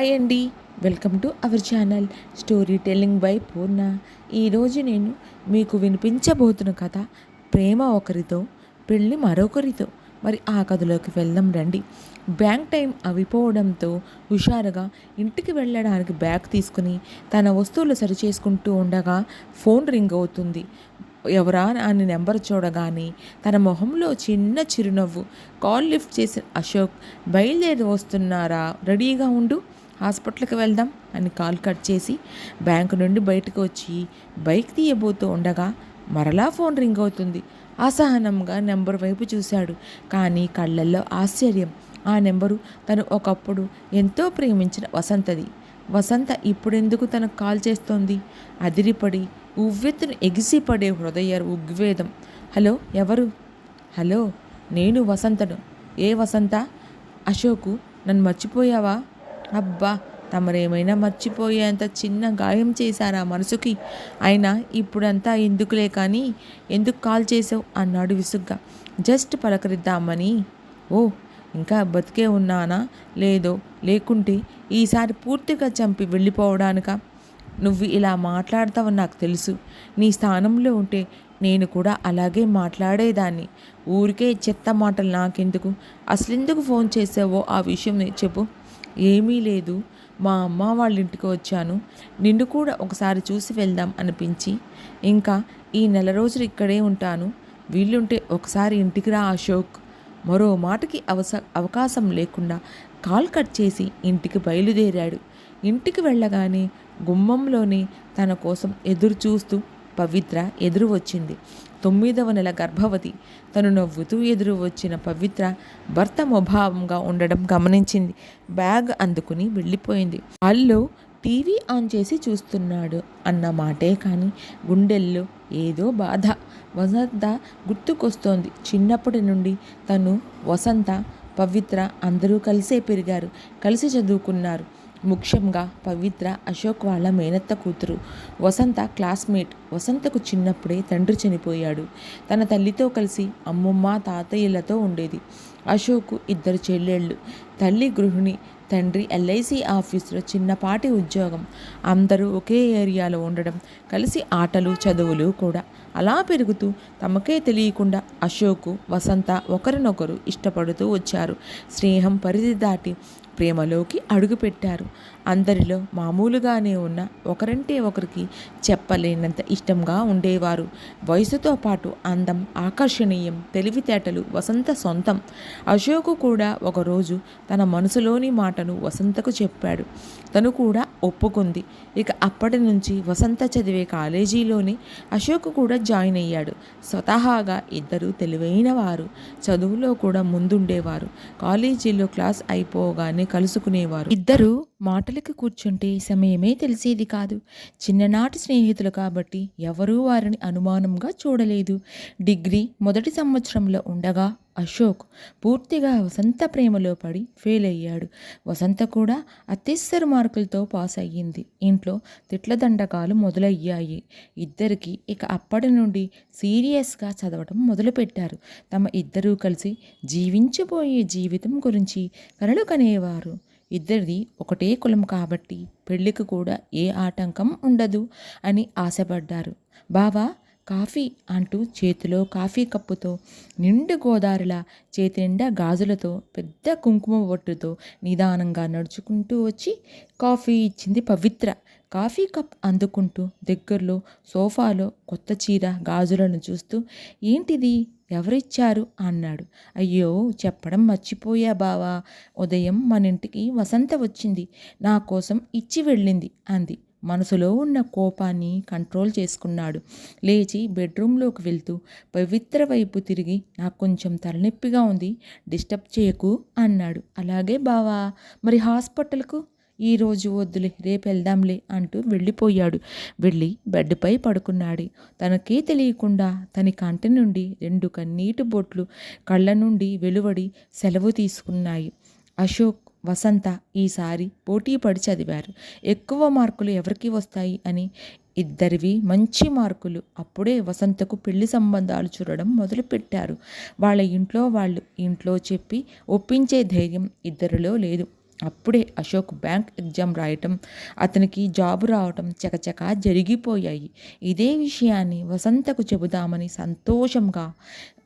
Hi అండి welcome to our channel story telling by Purna ఈరోజు నేను మీకు వినిపించబోతున్న కథ ప్రేమ ఒకరితో పెళ్ళి మరొకరితో. మరి ఆ కథలోకి వెళ్దాం రండి. బ్యాంక్ టైం అవిపోవడంతో హుషారుగా ఇంటికి వెళ్ళడానికి బ్యాగ్ తీసుకుని తన వస్తువులు సరిచేసుకుంటూ ఉండగా ఫోన్ రింగ్ అవుతుంది. ఎవరా అని నెంబర్ చూడగానే తన మొహంలో చిన్న చిరునవ్వు. కాల్ లిఫ్ట్ చేసిన అశోక్ బయలుదేరి వస్తున్నారా? రెడీగా ఉండు. హాస్పిటల్కి వెళ్దాం అని కాల్ కట్ చేసి బ్యాంకు నుండి బయటకు వచ్చి బైక్ తీయబోతూ ఉండగా మరలా ఫోన్ రింగ్ అవుతుంది. అసహనంగా నెంబర్ వైపు చూశాడు. కానీ కళ్ళల్లో ఆశ్చర్యం. ఆ నెంబరు తను ఒకప్పుడు ఎంతో ప్రేమించిన వసంతది. వసంత ఇప్పుడెందుకు తనకు కాల్ చేస్తోంది? అదిరిపడి ఉవ్వెత్తును ఎగిసిపడే హృదయ ఉగ్వేదం హలో ఎవరు? హలో నేను వసంతను. ఏ వసంత? అశోకు నన్ను మర్చిపోయావా? అబ్బా తమరేమైనా మర్చిపోయేంత చిన్న గాయం చేశారా మనసుకి? అయినా ఇప్పుడంతా ఎందుకులే కానీ ఎందుకు కాల్ చేసావు అన్నాడు విసుగ్గా. జస్ట్ పలకరిద్దామని. ఓ ఇంకా బతికే ఉన్నానా? లేదో లేకుంటే ఈసారి పూర్తిగా చంపి వెళ్ళిపోవడానిక? నువ్వు ఇలా మాట్లాడతావని నాకు తెలుసు. నీ స్థానంలో ఉంటే నేను కూడా అలాగే మాట్లాడేదాన్ని. ఊరికే చెత్త మాటలు నాకెందుకు? అసలెందుకు ఫోన్ చేసావో ఆ విషయం చెప్పు. ఏమీ లేదు. మా అమ్మ వాళ్ళ ఇంటికి వచ్చాను. నిన్ను కూడా ఒకసారి చూసి వెళ్దాం అనిపించి ఇంకా ఈ నెల రోజులు ఇక్కడే ఉంటాను. వీళ్ళుంటే ఒకసారి ఇంటికి రా అశోక్. మరో మాటకి అవస అవకాశం లేకుండా కాల్ కట్ చేసి ఇంటికి బయలుదేరాడు. ఇంటికి వెళ్ళగానే గుమ్మంలోనే తన కోసం ఎదురు చూస్తూ పవిత్ర ఎదురు వచ్చింది. తొమ్మిదవ నెల గర్భవతి. తను నవ్వుతూ ఎదురు వచ్చిన పవిత్ర భర్త ముభావంగా ఉండడం గమనించింది. బ్యాగ్ అందుకుని వెళ్ళిపోయింది. అల్లు టీవీ ఆన్ చేసి చూస్తున్నాడు అన్న మాటే కానీ గుండెల్లో ఏదో బాధ వసంత గుర్తుకొస్తోంది. చిన్నప్పటి నుండి తను వసంత పవిత్ర అందరూ కలిసే పెరిగారు. కలిసి చదువుకున్నారు. ముఖ్యంగా పవిత్ర అశోక్ వాళ్ళ మేనత్త కూతురు. వసంత క్లాస్మేట్. వసంతకు చిన్నప్పుడే తండ్రి చనిపోయాడు. తన తల్లితో కలిసి అమ్మమ్మ తాతయ్యలతో ఉండేది. అశోక్ ఇద్దరు చెల్లెళ్ళు. తల్లి గృహిణి తండ్రి ఎల్ఐసి ఆఫీసులో చిన్నపాటి ఉద్యోగం. అందరూ ఒకే ఏరియాలో ఉండడం కలిసి ఆటలు చదువులు కూడా. అలా పెరుగుతూ తమకే తెలియకుండా అశోకు వసంత ఒకరినొకరు ఇష్టపడుతూ వచ్చారు. స్నేహం పరిధి దాటి ప్రేమలోకి అడుగుపెట్టారు. అందరిలో మామూలుగానే ఉన్న ఒకరంటే ఒకరికి చెప్పలేనంత ఇష్టంగా ఉండేవారు. వయసుతో పాటు అందం ఆకర్షణీయం తెలివితేటలు వసంత సొంతం. అశోకు కూడా ఒకరోజు తన మనసులోని మాటను వసంతకు చెప్పాడు. తను కూడా ఒప్పుకుంది. ఇక అప్పటి నుంచి వసంత చదివే కాలేజీలోనే అశోక్ కూడా జాయిన్ అయ్యాడు. స్వతహాగా ఇద్దరు తెలివైన వారు. చదువులో కూడా ముందుండేవారు. కాలేజీలో క్లాస్ అయిపోగానే కలుసుకునేవారు. ఇద్దరు మాటలకు కూర్చుంటే సమయమే తెలిసేది కాదు. చిన్ననాటి స్నేహితులు కాబట్టి ఎవరూ వారిని అనుమానంగా చూడలేదు. డిగ్రీ మొదటి సంవత్సరంలో ఉండగా అశోక్ పూర్తిగా వసంత ప్రేమలో పడి ఫెయిల్ అయ్యాడు. వసంత కూడా అత్యవసర మార్కులతో పాస్ అయ్యింది. ఇంట్లో తిట్ల దండకాలు మొదలయ్యాయి. ఇద్దరికి ఇక అప్పటి నుండి సీరియస్గా చదవడం మొదలుపెట్టారు. తమ ఇద్దరూ కలిసి జీవించబోయే జీవితం గురించి కలలు కనేవారు ఇద్దరిది ఒకటే కులం కాబట్టి పెళ్ళికి కూడా ఏ ఆటంకం ఉండదు అని ఆశపడ్డారు. బావా కాఫీ అంటూ చేతిలో కాఫీ కప్పుతో నిండు గోదారిలా చేతి నిండా గాజులతో పెద్ద కుంకుమ బొట్టుతో నిదానంగా నడుచుకుంటూ వచ్చి కాఫీ ఇచ్చింది పవిత్ర. కాఫీ కప్ అందుకుంటూ దగ్గరలో సోఫాలో కొత్త చీర గాజులను చూస్తూ ఏంటిది? ఎవరిచ్చారు? అన్నాడు. అయ్యో చెప్పడం మర్చిపోయా బావా. ఉదయం మన ఇంటికి వసంత వచ్చింది. నా కోసం ఇచ్చి వెళ్ళింది అంది. మనసులో ఉన్న కోపాన్ని కంట్రోల్ చేసుకున్నాడు. లేచి బెడ్రూమ్లోకి వెళ్తూ పవిత్ర వైపు తిరిగి నాకు కొంచెం తలనొప్పిగా ఉంది డిస్టర్బ్ చేయకు అన్నాడు. అలాగే బావా మరి హాస్పిటల్కు? ఈరోజు వద్దులే రేపు వెళ్దాంలే అంటూ వెళ్ళిపోయాడు. వెళ్ళి బెడ్పై పడుకున్నాడు. తనకే తెలియకుండా తన కంటి నుండి రెండు కన్నీటి బొట్లు కళ్ళ నుండి వెలువడి సెలవు తీసుకున్నాయి. అశోక్ వసంత ఈసారి పోటీ పడి చదివారు. ఎక్కువ మార్కులు ఎవరికి వస్తాయి అని? ఇద్దరివి మంచి మార్కులు. అప్పుడే వసంతకు పెళ్ళి సంబంధాలు చూడడం మొదలుపెట్టారు. వాళ్ళ ఇంట్లో వాళ్ళు ఇంట్లో చెప్పి ఒప్పించే ధైర్యం ఇద్దరిలో లేదు. అప్పుడే అశోక్ బ్యాంక్ ఎగ్జామ్ రాయటం అతనికి జాబ్ రావటం చకచకా జరిగిపోయాయి. ఇదే విషయాన్ని వసంతకు చెబుదామని సంతోషంగా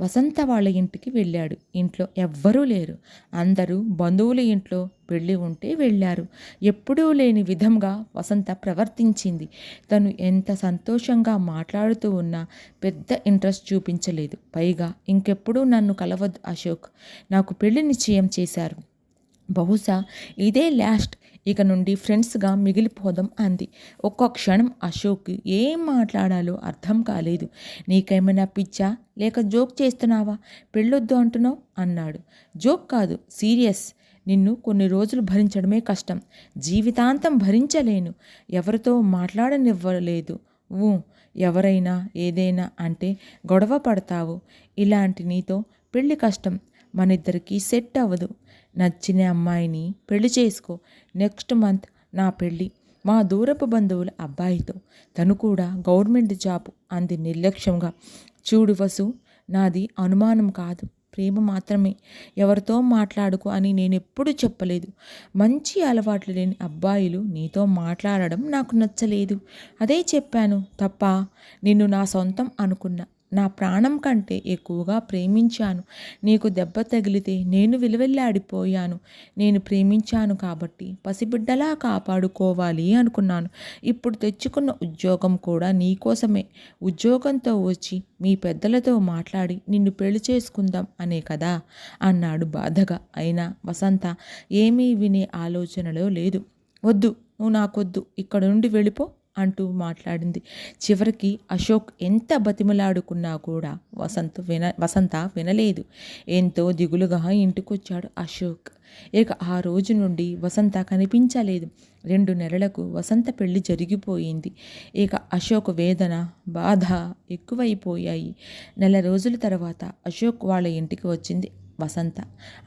వసంత వాళ్ళ ఇంటికి వెళ్ళాడు. ఇంట్లో ఎవ్వరూ లేరు. అందరూ బంధువుల ఇంట్లో పెళ్ళి ఉంటే వెళ్ళారు. ఎప్పుడూ లేని విధంగా వసంత ప్రవర్తించింది. తను ఎంత సంతోషంగా మాట్లాడుతూ ఉన్నా పెద్ద ఇంట్రెస్ట్ చూపించలేదు. పైగా ఇంకెప్పుడూ నన్ను కలవద్దు అశోక్. నాకు పెళ్ళి నిశ్చయం చేశారు. బహుశా ఇదే లాస్ట్ ఇక నుండి ఫ్రెండ్స్గా మిగిలిపోదాం అంది. ఒక్క క్షణం అశోక్ ఏం మాట్లాడాలో అర్థం కాలేదు. నీకేమైనా పిచ్చా? లేక జోక్ చేస్తున్నావా? పెళ్ళొద్దు అంటున్నావు? అన్నాడు. జోక్ కాదు సీరియస్. నిన్ను కొన్ని రోజులు భరించడమే కష్టం. జీవితాంతం భరించలేను. ఎవరితో మాట్లాడనివ్వలేదు. ఊ ఎవరైనా ఏదైనా అంటే గొడవ పడతావు. ఇలాంటి నీతో పెళ్ళి కష్టం. మన ఇద్దరికీ సెట్ అవ్వదు. నచ్చిన అమ్మాయిని పెళ్ళి చేసుకో. నెక్స్ట్ మంత్ నా పెళ్ళి మా దూరపు బంధువుల అబ్బాయితో. తను కూడా గవర్నమెంట్ జాబ్ అంది నిర్లక్ష్యంగా. చూడు వసు నాది అనుమానం కాదు. ప్రేమ మాత్రమే. ఎవరితో మాట్లాడుకు అని నేను ఎప్పుడు చెప్పలేదు. మంచి అలవాట్లు లేని అబ్బాయిలు నీతో మాట్లాడడం నాకు నచ్చలేదు. అదే చెప్పాను తప్ప? నిన్ను నా సొంతం అనుకున్నా. నా ప్రాణం కంటే ఎక్కువగా ప్రేమించాను. నీకు దెబ్బ తగిలితే నేను విలువెల్లాడిపోయాను. నేను ప్రేమించాను కాబట్టి పసిబిడ్డలా కాపాడుకోవాలి అనుకున్నాను. ఇప్పుడు తెచ్చుకున్న ఉద్యోగం కూడా నీకోసమే ఉద్యోగంతో వచ్చి మీ పెద్దలతో మాట్లాడి నిన్ను పెళ్ళి చేసుకుందాం అనే కదా అన్నాడు బాధగా. అయినా వసంత ఏమీ వినే ఆలోచనలో లేదు. వద్దు నువ్వు నాకొద్దు. ఇక్కడ నుండి వెళ్ళిపో. అంటూ మాట్లాడింది. చివరికి అశోక్ ఎంత బతిమలాడుకున్నా కూడా వసంత్ విన వసంత వినలేదు. ఎంతో దిగులుగా ఇంటికొచ్చాడు అశోక్. ఇక ఆ రోజు నుండి వసంత కనిపించలేదు. రెండు నెలలకు వసంత పెళ్ళి జరిగిపోయింది. ఇక అశోక్ వేదన బాధ ఎక్కువైపోయాయి. నెల రోజుల తర్వాత అశోక్ వాళ్ళ ఇంటికి వచ్చింది. వసంత.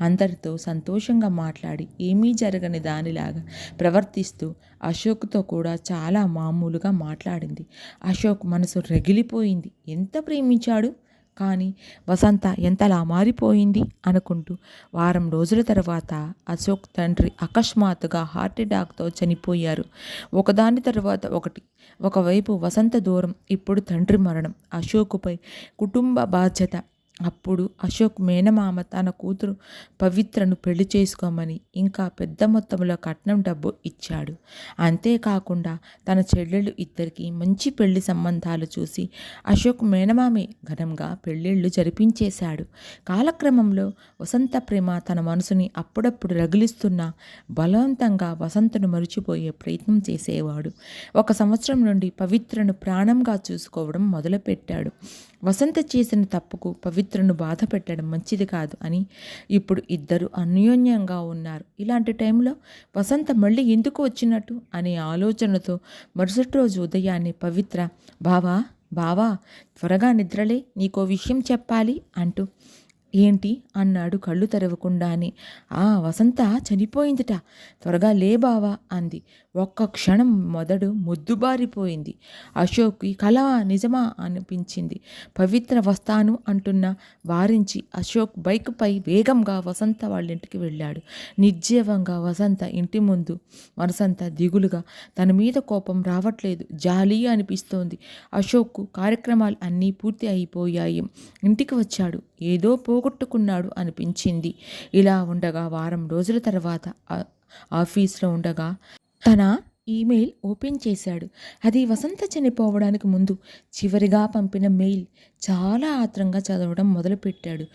అందరితో సంతోషంగా మాట్లాడి ఏమీ జరగని దానిలాగా ప్రవర్తిస్తూ అశోక్తో కూడా చాలా మామూలుగా మాట్లాడింది. అశోక్ మనసు రగిలిపోయింది. ఎంత ప్రేమించాడు? కానీ వసంత ఎంతలా మారిపోయింది? అనుకుంటూ వారం రోజుల తర్వాత అశోక్ తండ్రి అకస్మాత్తుగా హార్ట్ అటాక్తో చనిపోయారు. ఒకదాని తర్వాత ఒకటి. ఒకవైపు వసంత దూరం ఇప్పుడు తండ్రి మరణం. అశోకుపై కుటుంబ బాధ్యత అప్పుడు అశోక్ మేనమామ తన కూతురు పవిత్రను పెళ్ళి చేసుకోమని ఇంకా పెద్ద మొత్తంలో కట్నం డబ్బు ఇచ్చాడు. అంతేకాకుండా తన చెల్లెళ్ళు ఇద్దరికి మంచి పెళ్ళి సంబంధాలు చూసి అశోక్ మేనమామే ఘనంగా పెళ్ళిళ్ళు జరిపించేశాడు. కాలక్రమంలో వసంత ప్రేమ తన మనసుని అప్పుడప్పుడు రగిలిస్తున్నా బలవంతంగా వసంతను మరిచిపోయే ప్రయత్నం చేసేవాడు. ఒక సంవత్సరం నుండి పవిత్రను ప్రాణంగా చూసుకోవడం మొదలుపెట్టాడు. వసంత చేసిన తప్పుకు పవిత్రను బాధ పెట్టడం మంచిది కాదు అని ఇప్పుడు ఇద్దరు అన్యోన్యంగా ఉన్నారు. ఇలాంటి టైంలో వసంత మళ్ళీ ఎందుకు వచ్చినట్టు అనే ఆలోచనతో మరుసటి రోజు ఉదయాన్నే పవిత్ర బావా బావా త్వరగా నిద్రలే నీకో విషయం చెప్పాలి అంటూ ఏంటి? అన్నాడు కళ్ళు తెరవకుండానే. ఆ వసంత చనిపోయిందిట త్వరగా లే బావా అంది. ఒక్క క్షణం మొదడు మొద్దుబారిపోయింది. అశోక్కి కళ నిజమా అనిపించింది. పవిత్ర వస్తాను అంటున్న వారించి అశోక్ బైక్పై వేగంగా వసంత వాళ్ళ ఇంటికి వెళ్ళాడు. నిర్జీవంగా వసంత ఇంటి ముందు వనసంత దిగులుగా తన మీద కోపం రావట్లేదు. జాలి అనిపిస్తోంది. అశోక్కు కార్యక్రమాలు అన్నీ పూర్తి అయిపోయాయి. ఇంటికి వచ్చాడు. ఏదో పోగొట్టుకున్నాడు అనిపించింది. ఇలా ఉండగా వారం రోజుల తర్వాత ఆఫీస్లో ఉండగా తన ఈమెయిల్ ఓపెన్ చేశాడు. అది వసంత చనిపోవడానికి ముందు చివరిగా పంపిన మెయిల్ చాలా ఆత్రంగా చదవడం మొదలుపెట్టాడు.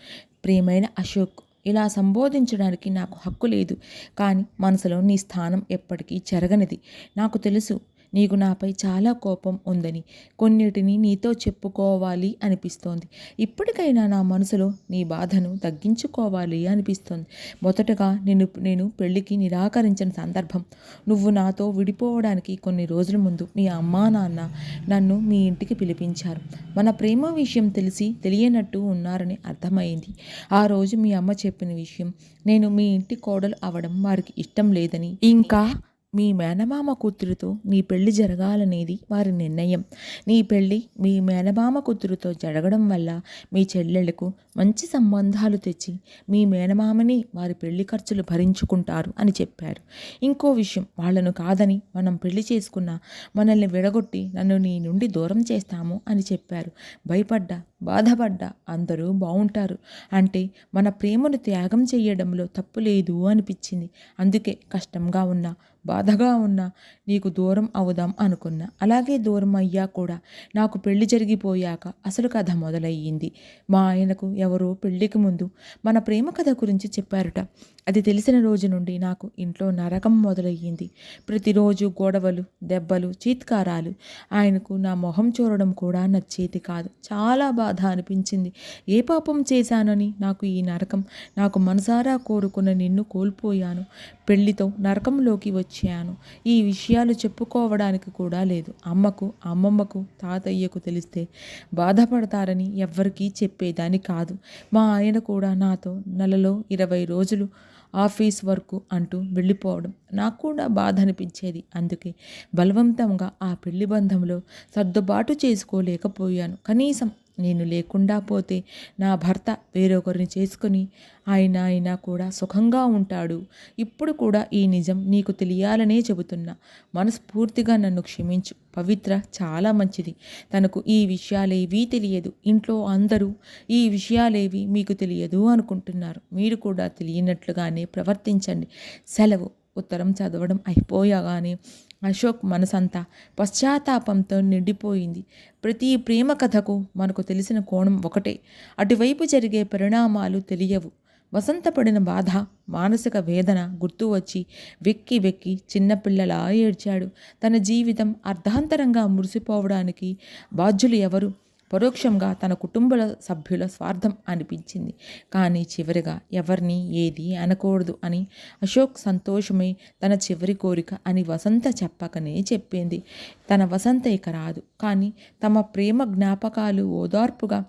ప్రియమైన అశోక్ ఇలా సంబోధించడానికి నాకు హక్కు లేదు. కానీ మనసులో నీ స్థానం ఎప్పటికీ జరగనిది. నాకు తెలుసు నీకు నాపై చాలా కోపం ఉందని కొన్నిటిని నీతో చెప్పుకోవాలి అనిపిస్తోంది. ఇప్పటికైనా నా మనసులో నీ బాధను తగ్గించుకోవాలి అనిపిస్తోంది. మొదటగా నేను నేను పెళ్ళికి నిరాకరించిన సందర్భం నువ్వు నాతో విడిపోవడానికి కొన్ని రోజుల ముందు మీ అమ్మా నాన్న నన్ను మీ ఇంటికి పిలిపించారు. మన ప్రేమ విషయం తెలిసి తెలియనట్టు ఉన్నారని అర్థమైంది. ఆ రోజు మీ అమ్మ చెప్పిన విషయం నేను మీ ఇంటి కోడలు అవడం వారికి ఇష్టం లేదని. ఇంకా మీ మేనమామ కూతురుతో నీ పెళ్ళి జరగాలనేది వారి నిర్ణయం. నీ పెళ్ళి మీ మేనమామ కూతురుతో జరగడం వల్ల మీ చెల్లెళ్ళకు మంచి సంబంధాలు తెచ్చి మీ మేనమామని వారి పెళ్ళి ఖర్చులు భరించుకుంటారు అని చెప్పారు. ఇంకో విషయం వాళ్ళను కాదని మనం పెళ్ళి చేసుకున్న మనల్ని విడగొట్టి నన్ను నీ నుండి దూరం చేస్తాము అని చెప్పారు. భయపడ్డా బాధపడ్డా అందరూ బాగుంటారు అంటే మన ప్రేమను త్యాగం చేయడంలో తప్పు లేదు అనిపించింది. అందుకే కష్టంగా ఉన్నా బాధగా ఉన్నా నీకు దూరం అవుదాం అనుకున్నా. అలాగే దూరం అయ్యా కూడా. నాకు పెళ్ళి జరిగిపోయాక అసలు కథ మొదలయ్యింది. మా ఆయనకు ఎవరో పెళ్ళికి ముందు మన ప్రేమ కథ గురించి చెప్పారట. అది తెలిసిన రోజు నుండి నాకు ఇంట్లో నరకం మొదలయ్యింది. ప్రతిరోజు గొడవలు దెబ్బలు చీత్కారాలు. ఆయనకు నా మొహం చూడడం కూడా నచ్చేది కాదు. చాలా బాధ అనిపించింది. ఏ పాపం చేశానని నాకు ఈ నరకం నాకు మనసారా కోరుకున్న నిన్ను కోల్పోయాను. పెళ్ళితో నరకంలోకి వచ్చాను. ఈ విషయాలు చెప్పుకోవడానికి కూడా లేదు. అమ్మకు అమ్మమ్మకు తాతయ్యకు తెలిస్తే బాధపడతారని ఎవ్వరికీ చెప్పేదాన్ని కాదు. మా ఆయన కూడా నాతో నెలలో ఇరవై రోజులు ఆఫీస్ వర్క్ అంటూ వెళ్ళిపోవడం నాకు కూడా బాధ అనిపించేది. అందుకే బలవంతంగా ఆ పెళ్ళి బంధంలో సర్దుబాటు చేసుకోలేకపోయాను. కనీసం నేను లేకుండా పోతే నా భర్త వేరొకరిని చేసుకొని ఆయన ఆయన కూడా సుఖంగా ఉంటాడు. ఇప్పుడు కూడా ఈ నిజం నీకు తెలియాలనే చెబుతున్నా. మనస్ఫూర్తిగా నన్ను క్షమించు. పవిత్ర చాలా మంచిది. తనకు ఈ విషయాలేవీ తెలియదు. ఇంట్లో అందరూ ఈ విషయాలేవి మీకు తెలియదు అనుకుంటున్నారు. మీరు కూడా తెలియనట్లుగానే ప్రవర్తించండి. సెలవు. ఉత్తరం చదవడం అయిపోయాగానే అశోక్ మనసంతా పశ్చాత్తాపంతో నిండిపోయింది. ప్రతి ప్రేమ కథకు మనకు తెలిసిన కోణం ఒకటే. అటువైపు జరిగే పరిణామాలు తెలియవు. వసంతపడిన బాధ మానసిక వేదన గుర్తు వచ్చి వెక్కి వెక్కి చిన్నపిల్లలా ఏడ్చాడు. తన జీవితం అర్ధాంతరంగా మురిసిపోవడానికి బాధ్యులు ఎవరు? పరోక్షంగా తన కుటుంబ సభ్యుల స్వార్థం అనిపించింది. కానీ చివరిగా ఎవరిని ఏది అనకూడదు అని అశోక్ సంతోషమై తన చివరి కోరిక అని వసంత చెప్పకనే చెప్పింది. తన వసంత ఇక రాదు. కానీ తమ ప్రేమ జ్ఞాపకాలు ఓదార్పుగా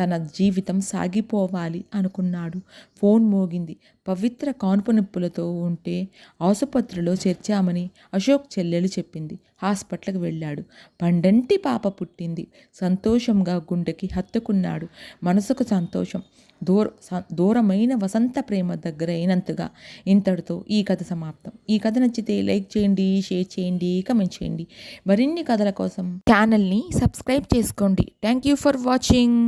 తన జీవితం సాగిపోవాలి అనుకున్నాడు. ఫోన్ మోగింది. పవిత్ర కాన్పు నొప్పులతో ఉంటే ఆసుపత్రిలో చేర్చామని అశోక్ చెల్లెలు చెప్పింది. హాస్పిటల్కి వెళ్ళాడు. పండంటి పాప పుట్టింది. సంతోషంగా గుండెకి హత్తుకున్నాడు. మనసుకు సంతోషం. దూర దూరమైన వసంత ప్రేమ దగ్గర అయినంతగా ఇంతటితో ఈ కథ సమాప్తం. ఈ కథ నచ్చితే లైక్ చేయండి షేర్ చేయండి కమెంట్ చేయండి. మరిన్ని కథల కోసం ఛానల్ని సబ్స్క్రైబ్ చేసుకోండి. Thank you for watching.